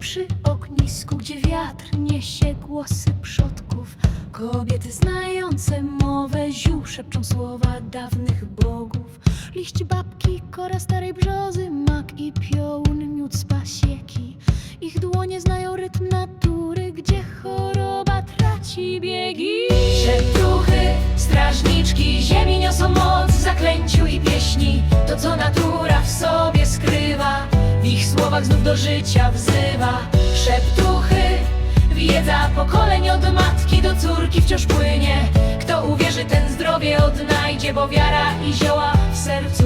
przy ognisku, gdzie wiatr niesie głosy przodków. Kobiety znające mowę ziół szepczą słowa dawnych bogów. Liść babki, kora starej brzozy, mak i piołun, miód z pasieki. Ich dłonie znają rytm natury, gdzie choroba traci biegi. Szeptuchy, strażniczki ziemi niosą moc słowach znów do życia wzywa. Szeptuchy, wiedza pokoleń od matki do córki wciąż płynie. Kto uwierzy, ten zdrowie odnajdzie, bo wiara i zioła w sercu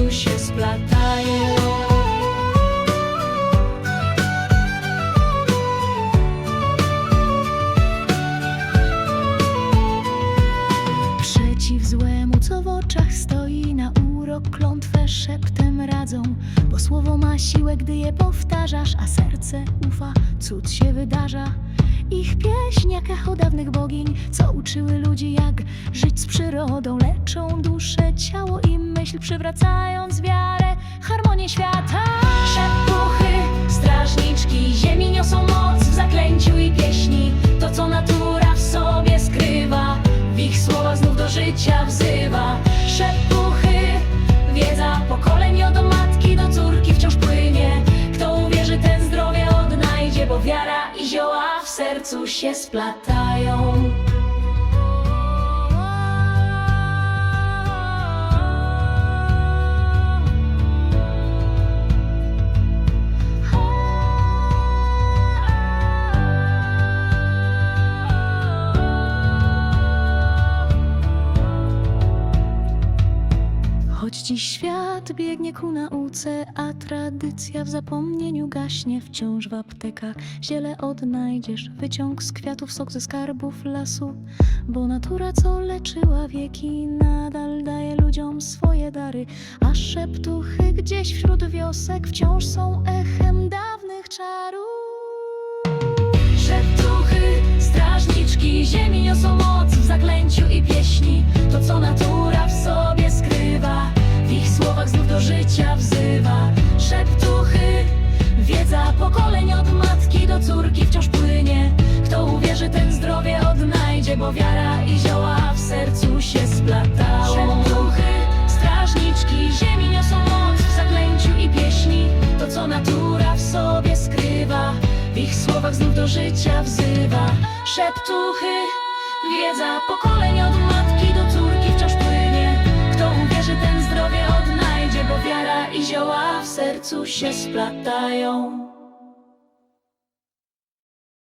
szeptem radzą, bo słowo ma siłę, gdy je powtarzasz, a serce ufa, cud się wydarza. Ich pieśń jak echo dawnych bogiń, co uczyły ludzi jak żyć z przyrodą, leczą duszę, ciało i myśl, przywracając wiarę, harmonię świata. Szeptuchy, strażniczki ziemi niosą moc w zaklęciu i pieśni, to co natura w sobie skrywa, w ich słowach znów do życia wzywa. Sercu się splatają. Choć dziś świat biegnie ku nauce, a tradycja w zapomnieniu gaśnie, wciąż w aptekach ziele odnajdziesz, wyciąg z kwiatów, sok ze skarbów lasu, bo natura, co leczyła wieki, nadal daje ludziom swoje dary, a szeptuchy gdzieś wśród wiosek wciąż są echem dawnych czarów. W ich słowach znów do życia wzywa. Szeptuchy, wiedza pokoleń od matki do córki wciąż płynie. Kto uwierzy, ten zdrowie odnajdzie, bo wiara i zioła w sercu się splatają.